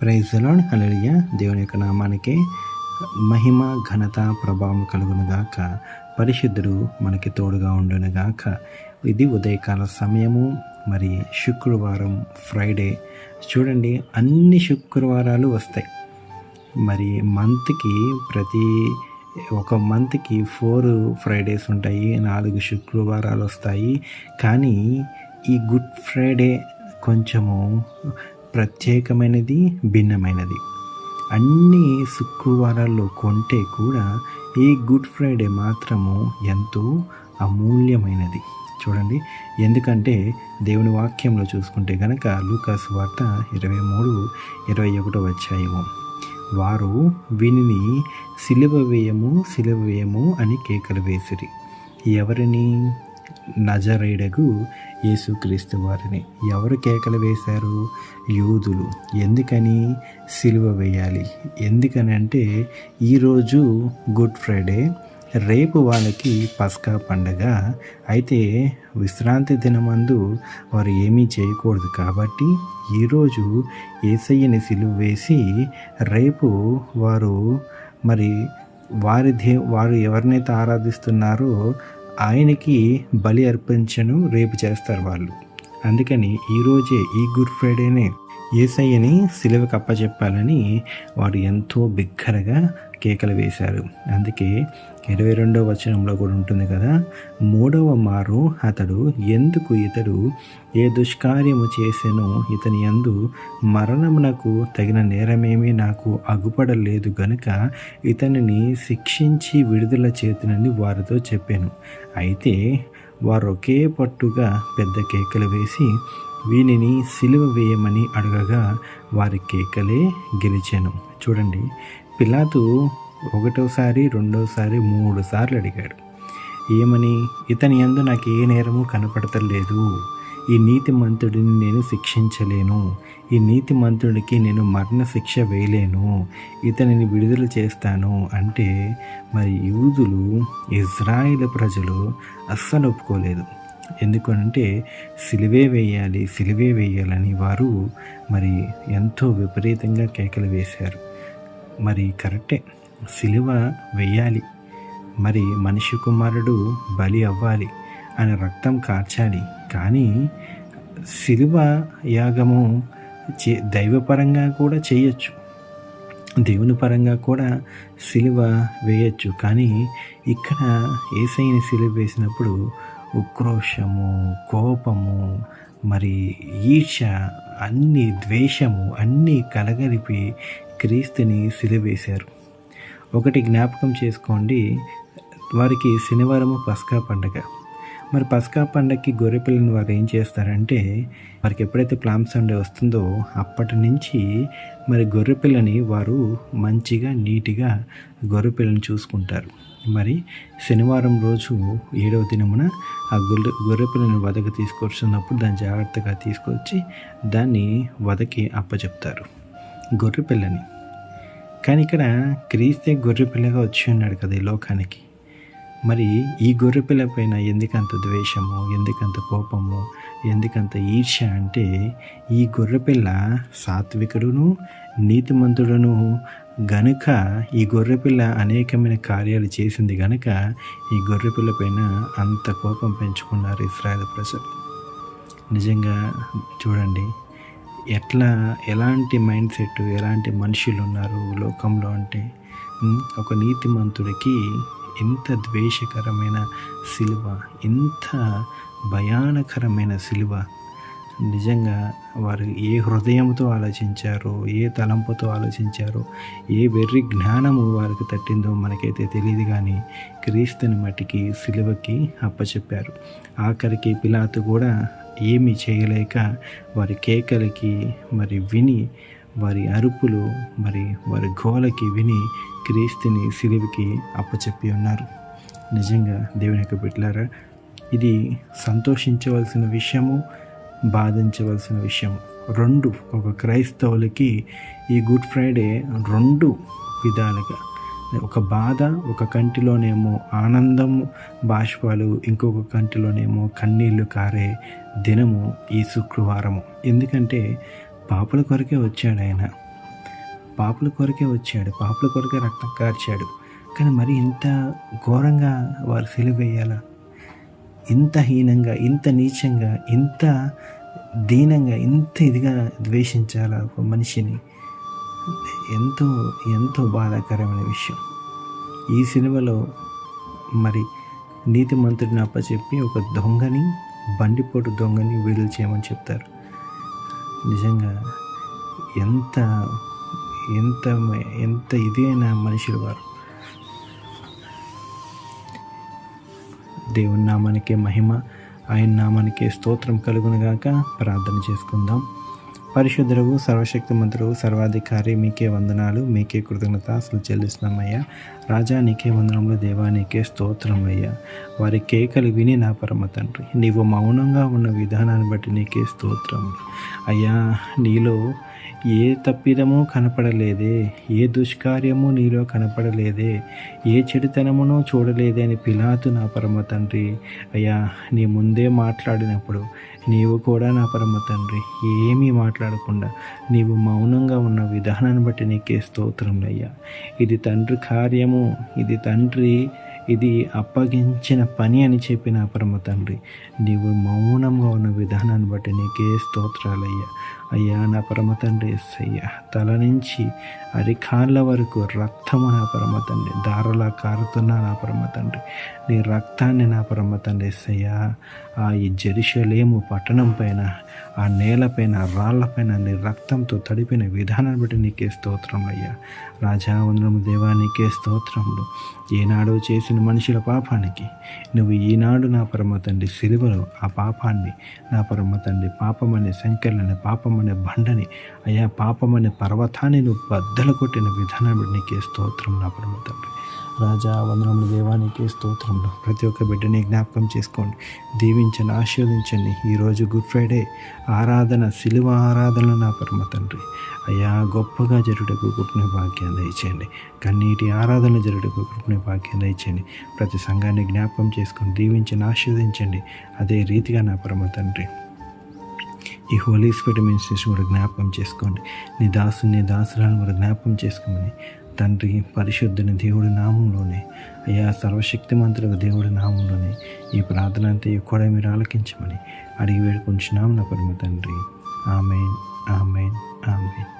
Praise lord హలలియ దేవుని యొక్క నామానికి మహిమ ఘనత ప్రభావం కలుగునుగాక పరిశుద్ధుడు మనకి తోడుగా ఉండునుగాక ఇది ఉదయకాల సమయము మరి శుక్రవారం ఫ్రైడే చూడండి అన్ని శుక్రవారాలు వస్తాయి. మరి మంత్కి ప్రతి ఒక మంత్కి ఫోర్ ఫ్రైడేస్ ఉంటాయి నాలుగు శుక్రవారాలు వస్తాయి. కానీ ఈ గుడ్ ఫ్రైడే కొంచెము ప్రత్యేకమైనది భిన్నమైనది. అన్ని శుక్రవారాల్లో కొంటే కూడా ఈ గుడ్ ఫ్రైడే మాత్రము ఎంతో అమూల్యమైనది. చూడండి ఎందుకంటే దేవుని వాక్యంలో చూసుకుంటే కనుక లూకాస్ వార్త ఇరవై మూడు ఇరవై ఒకటో వచ్చాయేమో వారు వీనిని సిలువ వేయము సిలువ వేయము అని కేకలు వేసిరి. ఎవరిని? నజరేడగు యేసుక్రీస్తు వారిని. ఎవరు కేకలు వేశారు? యూదులు. ఎందుకని సిలువ వేయాలి? ఎందుకని అంటే ఈరోజు గుడ్ ఫ్రైడే. రేపు వాళ్ళకి పస్కా పండగ. అయితే విశ్రాంతి దినమందు వారు ఏమీ చేయకూడదు కాబట్టి ఈరోజు ఏసయ్యని సిలువ వేసి రేపు వారు మరి వారి దే వారు ఎవరినైతే ఆరాధిస్తున్నారో ఆయనకి బలి అర్పించను రేపు చేస్తారు వాళ్ళు. అందుకని ఈరోజే ఈ గుడ్ ఫ్రైడేనే ఏసయ్యని సిలువకు అప్పచెప్పాలని వారు ఎంతో బిగ్గరగా కేకలు వేశారు. అందుకే ఇరవై రెండవ వచనంలో కూడా ఉంటుంది కదా మూడవ మారు అతడు ఎందుకు ఇతడు? ఏ దుష్కార్యము చేసెనో ఇతని యందు మరణమునకు తగిన నేరమేమీ నాకు అగుపడలేదు గనుక ఇతనిని శిక్షించి విడుదల చేతునని వారితో చెప్పాను. అయితే వారు ఒకే పట్టుగా పెద్ద కేకలు వేసి వీనిని సిలువ వేయమని అడగగా వారి కేకలే గెలిచాను. చూడండి పిలాతు ఒకటోసారి రెండోసారి మూడు సార్లు అడిగాడు. ఏమని? ఇతని యందు నాకు ఏ నేరము కనపడతలేదు. ఈ నీతిమంతుడిని నేను శిక్షించలేను. ఈ నీతిమంతుడికి నేను మరణ శిక్ష వేయలేను. ఇతనిని విడుదల చేస్తాను అంటే మరి యూదులు ఇజ్రాయిల్ ప్రజలు అస్సలు ఒప్పుకోలేదు. ఎందుకంటే సిలివే వేయాలి సిలివే వేయాలని వారు మరి ఎంతో విపరీతంగా కేకలు వేశారు. మరి కరెక్టే. సిలువ వేయాలి. మరి మనిషి కుమారుడు బలి అవ్వాలి అని రక్తం కార్చాలి. కానీ సిలువ యాగము చే దైవపరంగా కూడా చేయొచ్చు. దేవుని పరంగా కూడా సిలువ వేయచ్చు. కానీ ఇక్కడ ఏసైని సిలువ వేసినప్పుడు ఉక్రోషము కోపము మరి ఈర్ష అన్ని ద్వేషము అన్నీ కలగలిపి క్రీస్తుని సిలువేశారు ఒకటి జ్ఞాపకం చేసుకోండి. వారికి శనివారము పస్కా పండగ. మరి పస్కా పండగకి గొర్రెపిల్లని వారు ఏం చేస్తారంటే వారికి ఎప్పుడైతే ప్లామ్ సండే వస్తుందో అప్పటి నుంచి మరి గొర్రెపిల్లని వారు మంచిగా నీట్గా గొర్రెపిల్లని చూసుకుంటారు. మరి శనివారం రోజు ఏడవ దినమున ఆ గొర్రె గొర్రెపిల్లని వదకి తీసుకొస్తున్నప్పుడు దాన్ని జాగ్రత్తగా తీసుకొచ్చి దాన్ని వదకి అప్పచెప్తారు. గొర్రెపిల్లని కానీ ఇక్కడ క్రీస్తే గొర్రెపిల్లగా వచ్చి ఉన్నాడు కదా ఈ లోకానికి. మరి ఈ గొర్రెపిల్ల పైన ఎందుకంత ద్వేషము ఎందుకంత కోపము ఎందుకంత ఈర్ష అంటే ఈ గొర్రెపిల్ల సాత్వికుడును నీతిమంతుడును గనుక ఈ గొర్రెపిల్ల అనేకమైన కార్యాలు చేసింది గనుక ఈ గొర్రెపిల్ల పైన అంత కోపం పెంచుకున్నారు ఇస్రాయల్ ప్రజలు. నిజంగా చూడండి ఎట్లా ఎలాంటి మైండ్ సెట్ ఎలాంటి మనుషులు ఉన్నారు లోకంలో అంటే ఒక నీతిమంతుడికి ఎంత ద్వేషకరమైన సిలువ ఎంత భయానకరమైన సిలువ. నిజంగా వారు ఏ హృదయంతో ఆలోచించారో ఏ తలంపుతో ఆలోచించారో ఏ వెర్రి జ్ఞానము వారికి తట్టిందో మనకైతే తెలియదు కానీ క్రీస్తుని మట్టికి సిలువకి అప్పచెప్పారు. ఆఖరికి పిలాతు కూడా ఏమీ చేయలేక వారి కేకలకి మరి విని వారి అరుపులు మరి వారి గోలకి విని క్రీస్తుని సిలువికి అప్పచెప్పి ఉన్నారు. నిజంగా దేవుని యొక్క బిడ్డలారా ఇది సంతోషించవలసిన విషయము బాధించవలసిన విషయము. రెండు ఒక క్రైస్తవులకి ఈ గుడ్ ఫ్రైడే రెండు విధాలుగా ఒక బాధ ఒక కంటిలోనేమో ఆనందం బాష్పాలు ఇంకొక కంటిలోనేమో కన్నీళ్ళు కారే దినము ఈ శుక్రవారము ఎందుకంటే పాపల కొరకే వచ్చాడు ఆయన. పాపల కొరకే వచ్చాడు పాపల కొరకే రక్తం కార్చాడు. కానీ మరి ఇంత ఘోరంగా వారు సిలువ ఇంత హీనంగా ఇంత నీచంగా ఇంత దీనంగా ఇంత ఇదిగా ద్వేషించాలా ఒక మనిషిని? ఎంతో ఎంతో బాధాకరమైన విషయం. ఈ సినిమాలో మరి నీతిమంతుడిని అప్పచెప్పి ఒక దొంగని బండిపోటు దొంగని విడుదల చేయమని చెప్తారు. నిజంగా ఎంత ఎంత ఎంత ఇది మనుషులు వారు. దేవుని నామానికే మహిమ ఆయన నామానికే స్తోత్రం కలుగునుగాక ప్రార్థన చేసుకుందాం. పరిశుద్ధుడు సర్వశక్తిమంతుడు సర్వాధికారి మీకే వందనాలు మీకే కృతజ్ఞత అసలు చెల్లిస్తున్నామయ్యా. రాజా నీకే వందనములు దేవా నీకే స్తోత్రమయ్యా వారి కేకలు విని నా పరమ తండ్రి నీవు మౌనంగా ఉన్న విధానాన్ని బట్టి నీకే స్తోత్రములు. అయ్యా నీలో ఏ తప్పిదము కనపడలేదే ఏ దుష్కార్యము నీలో కనపడలేదే ఏ చెడుతనమునో చూడలేదే అని పిలాతు నా పరమ తండ్రి. అయ్యా నీ ముందే మాట్లాడినప్పుడు నీవు కూడా నా పరమ తండ్రి. ఏమీ మాట్లాడకుండా నీవు మౌనంగా ఉన్న విధానాన్ని బట్టి నీకే స్తోత్రం అయ్యా. ఇది తండ్రి కార్యము ఇది తండ్రి ఇది అప్పగించిన పని అని చెప్పిన పరమ తండ్రి. నీవు మౌనంగా ఉన్న విధానాన్ని బట్టి నీకే స్తోత్రాలయ్యా. అయ్యా నా పరమ తండ్రి ఎస్సయ్యా తల నుంచి అరికాళ్ళ వరకు రక్తము నా పరమ తండ్రి దారలా కారుతున్న నా పరమ తండ్రి నీ రక్తాన్ని నా పరమ తండ్రి ఎస్సయ్యా ఆ ఈ జెరుషలేము పట్టణం పైన ఆ నేలపైన రాళ్ళపైన నీ రక్తంతో తడిపిన విధానాన్ని బట్టి నీకే స్తోత్రం అయ్యా. రాజావందనము దేవా నీకే స్తోత్రములు. ఏనాడు చేసిన మనుషుల పాపానికి నువ్వు ఈనాడు నా పరమ తండ్రి సిలువలో ఆ పాపాన్ని నా పరమ తండ్రి పాపమనే సంఖ్యలని అనే బండని అయ్యా అనే పర్వతాన్ని నువ్వు బద్దలు కొట్టిన విధానం నీకే స్తోత్రం నా పరమ తండ్రి. రాజా వందనములు దేవానికి స్తోత్రంలో ప్రతి ఒక్క బిడ్డని జ్ఞాపకం చేసుకోండి. దీవించండి ఆశీర్వదించండి. ఈరోజు గుడ్ ఫ్రైడే ఆరాధన సిలువ ఆరాధన నా పరమ తండ్రి. అయ్యా గొప్పగా జరుగుటకు కృపణ భాగ్యం దయచేయండి. కన్నీటి ఆరాధన జరుగుటకు కృపణ భాగ్యం దయచేయండి. ప్రతి సంఘాన్ని జ్ఞాపకం చేసుకొని దీవించండి ఆశీర్వదించండి. అదే రీతిగా నా పరమ తండ్రి. ఈ హోలీ స్పిరిట్ మినిస్ట్రీస్ కూడా జ్ఞాపకం చేసుకోండి. నీ దాసుని నీ కూడా జ్ఞాపకం చేసుకోమని తండ్రి పరిశుద్ధుని దేవుడి నామంలోనే అయ్యా సర్వశక్తిమంతులకు దేవుడి నామంలోనే ఈ ప్రార్థన అంతా కూడా మీరు ఆలకించమని అడిగి వేడుకుంటున్నాం నా పరమ తండ్రి. Amen amen amen.